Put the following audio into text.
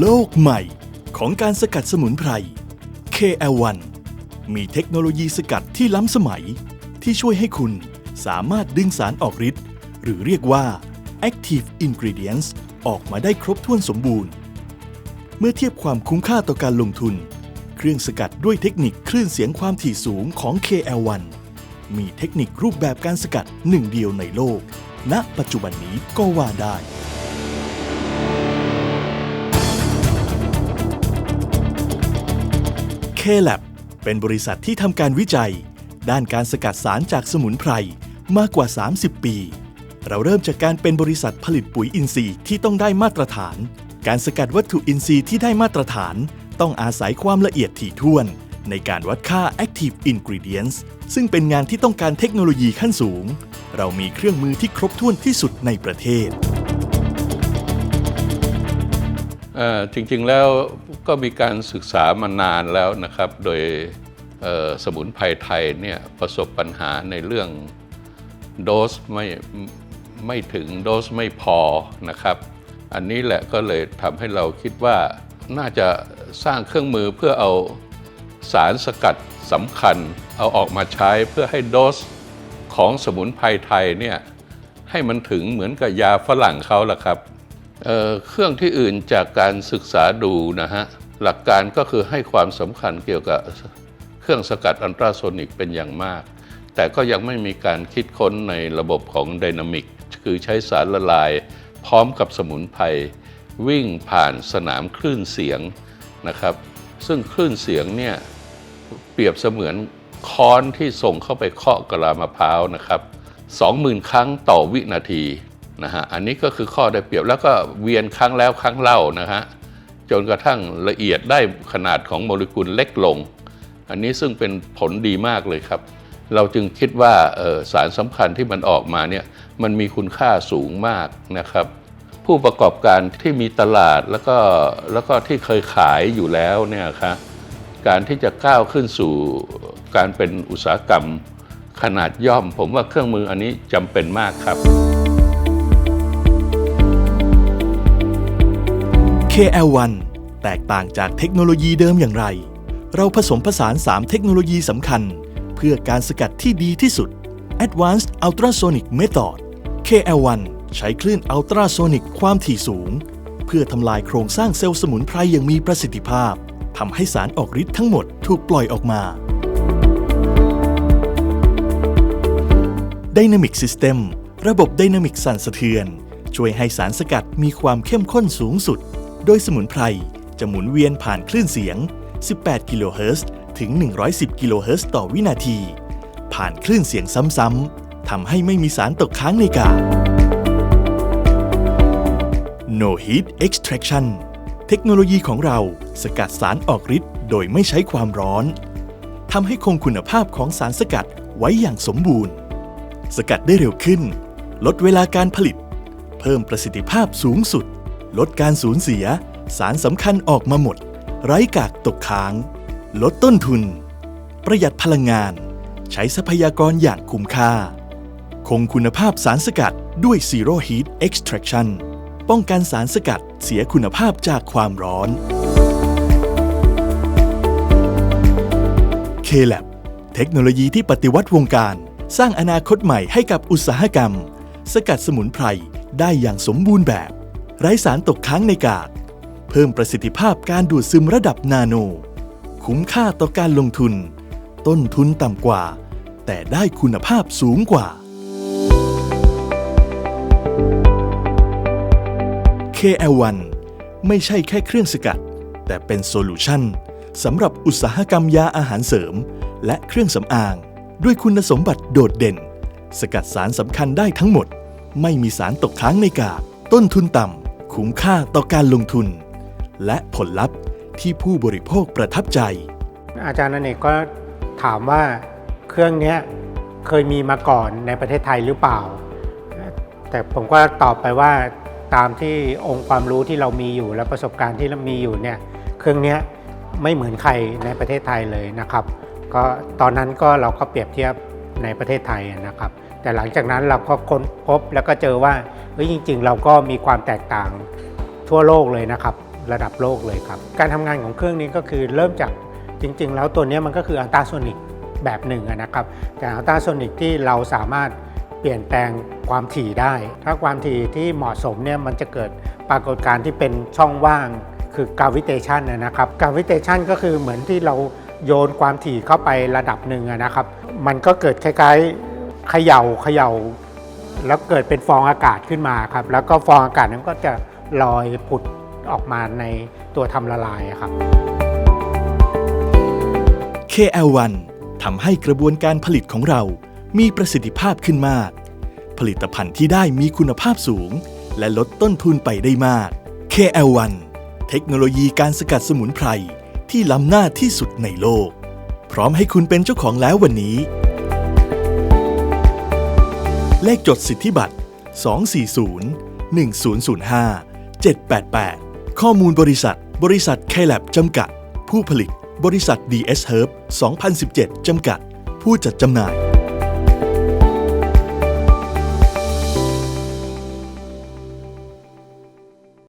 โลกใหม่ ของการสกัดสมุนไพร KL1 มีเทคโนโลยีสกัดที่ล้ำสมัย ที่ช่วยให้คุณสามารถดึงสารออกฤทธิ์หรือเรียกว่า Active Ingredients ออกมาได้ครบถ้วนสมบูรณ์ เมื่อเทียบความคุ้มค่าต่อการลงทุน เครื่องสกัดด้วยเทคนิคคลื่นเสียงความถี่สูงของ KL1 มีเทคนิครูปแบบการสกัดหนึ่งเดียวในโลก ณ ปัจจุบันนี้ก็ว่าได้ K-Lab เป็นบริษัทที่ทำการวิจัย ด้านการสกัดสารจากสมุนไพรมากกว่า 30 ปี เราเริ่มจากการเป็นบริษัทผลิตปุ๋ยอินทรีย์ที่ต้องได้มาตรฐาน การสกัดวัตถุอินทรีย์ที่ได้มาตรฐาน ต้องอาศัยความละเอียดถี่ถ้วน ในการวัดค่า Active Ingredients ซึ่งเป็นงานที่ต้องการเทคโนโลยีขั้นสูง เรามีเครื่องมือที่ครบถ้วนที่สุดในประเทศเจริงๆแล้ว ก็มีการศึกษามานานแล้วนะครับ โดยสมุนไพรไทยเนี่ยประสบปัญหาในเรื่องโดสไม่ไม่ถึงโดสไม่พอนะครับ อันนี้แหละก็เลยทำให้เราคิดว่าน่าจะสร้างเครื่องมือเพื่อเอาสารสกัดสำคัญ เอาออกมาใช้เพื่อให้โดสของสมุนไพรไทยเนี่ยให้มันถึงเหมือนกับยาฝรั่งเขาล่ะครับ เเครื่องที่อื่นจากการศึกษาดูนะฮะหลักการก็คือให้ความสำคัญเกี่ยวกับเครื่องสกัดอันตราโซนิกเป็นอย่างมาก แต่ก็ยังไม่มีการคิดค้นในระบบของไดนามิกคือใช้สารละลาย พร้อมกับสมุนไพรวิ่งผ่านสนามคลื่นเสียงนะครับ ซึ่งคลื่นเสียงเนี่ยเปรียบเสมือนค้อนที่ส่งเข้าไปเคาะกะลามะพร้าวนะครับ20,000 ครั้งต่อวินาที นะฮะอันนี้ก็คือข้อได้เปรียบแล้วก็เวียนครั้งแล้วครั้งเล่านะฮะจนกระทั่งละเอียดได้ขนาดของโมเลกุลเล็กลง อันนี้ซึ่งเป็นผลดีมากเลยครับ เราจึงคิดว่าออสารสำคัญที่มันออกมาเนี่ยมันมีคุณค่าสูงมากนะครับ ผู้ประกอบการที่มีตลาดแล้วก็แล้วก็ที่เคยขายอยู่แล้วเนี่ยครับการที่จะก้าวขึ้นสู่การเป็นอุตสาหกรรมขนาดย่อม ผมว่าเครื่องมืออันนี้จำเป็นมากครับ KL1 แตกต่างจากเทคโนโลยีเดิมอย่างไร เราผสมผสาน 3 เทคโนโลยีสำคัญ เพื่อการสกัดที่ดีที่สุด Advanced Ultrasonic Method KL1 ใช้คลื่นอัลตราโซนิกความถี่สูง เพื่อทำลายโครงสร้างเซลล์สมุนไพรอย่างมีประสิทธิภาพทำให้สารออกฤทธิ์ทั้งหมดถูกปล่อยออกมา Dynamic System ระบบ Dynamic สั่นสะเทือน ช่วยให้สารสกัดมีความเข้มข้นสูงสุด โดยสมุนไพรจะหมุนเวียนผ่านคลื่นเสียง 18 กิโลเฮิรตซ์ถึง 110 กิโลเฮิรตซ์ต่อวินาที ผ่านคลื่นเสียงซ้ำๆทำให้ไม่มีสารตกค้างในกา No Heat Extraction เทคโนโลยีของเราสกัดสารออกฤทธิ์โดยไม่ใช้ความร้อนทำให้คงคุณภาพของสารสกัดไว้อย่างสมบูรณ์ สกัดได้เร็วขึ้น ลดเวลาการผลิต เพิ่มประสิทธิภาพสูงสุด ลดการสูญเสีย สารสำคัญออกมาหมด ไร้กากตกค้าง ลดต้นทุน ประหยัดพลังงาน ใช้ทรัพยากรอย่างคุ้มค่า คงคุณภาพสารสกัดด้วย Zero Heat Extraction ป้องกันสารสกัดเสียคุณภาพจากความร้อน K-Lab เทคโนโลยีที่ปฏิวัติวงการ สร้างอนาคตใหม่ให้กับอุตสาหกรรม สกัดสมุนไพรได้อย่างสมบูรณ์แบบ ไร้สารตกค้างในกาก เพิ่มประสิทธิภาพการดูดซึมระดับนาโน คุ้มค่าต่อการลงทุน ต้นทุนต่ำกว่า แต่ได้คุณภาพสูงกว่า KL1 ไม่ใช่แค่เครื่องสกัด แต่เป็นโซลูชันสำหรับอุตสาหกรรมยาอาหารเสริม และเครื่องสำอาง ด้วยคุณสมบัติโดดเด่น สกัดสารสำคัญได้ทั้งหมด ไม่มีสารตกค้างในกาก ต้นทุนต่ำ คุ้มค่าต่อการลงทุน และผลลัพธ์ที่ผู้บริโภคประทับใจ อาจารย์อเนกก็ถามว่าเครื่องนี้เคยมีมาก่อนในประเทศไทยหรือเปล่า แต่ผมก็ตอบไปว่าตามที่องค์ความรู้ที่เรามีอยู่และประสบการณ์ที่เรามีอยู่เนี่ยเครื่องนี้ไม่เหมือนใครในประเทศไทยเลยนะครับ ก็ตอนนั้นก็เราก็เปรียบเทียบในประเทศไทยนะครับ แต่หลังจากนั้นเราก็ค้นพบแล้วก็เจอว่าเฮ้ยจริง ๆ เราก็มีความแตกต่างทั่วโลกเลยนะครับ ระดับโลกเลยครับ การทำงานของเครื่องนี้ก็คือเริ่มจากจริง ๆ แล้วตัวนี้มันก็คืออัลตราโซนิกแบบหนึ่งนะครับ แต่อัลตราโซนิกที่เราสามารถเปลี่ยนแปลงความถี่ได้ ถ้าความถี่ที่เหมาะสมเนี่ยมันจะเกิดปรากฏการณ์ที่เป็นช่องว่างคือ gravitation นนะครับ gravitation ก็คือเหมือนที่เราโยนความถี่เข้าไประดับหนึ่งนะครับ มันก็เกิดคล้ายๆ เขย่าเขย่าแล้วเกิดเป็นฟองอากาศขึ้นมาครับ แล้วก็ฟองอากาศนั้นก็จะลอยผุดออกมาในตัวทำละลายครับ KL1 ทำให้กระบวนการผลิตของเรา มีประสิทธิภาพขึ้นมาก ผลิตภัณฑ์ที่ได้มีคุณภาพสูง และลดต้นทุนไปได้มาก KL1 เทคโนโลยีการสกัดสมุนไพรที่ล้ำหน้าที่สุดในโลก พร้อมให้คุณเป็นเจ้าของแล้ววันนี้ เลขจดสิทธิบัตร 240 1005 788 ข้อมูลบริษัท บริษัทไค l a b จำกัด ผู้ผลิต บริษัท DS Herb 2017 จำกัด ผู้จัดจำหน่าย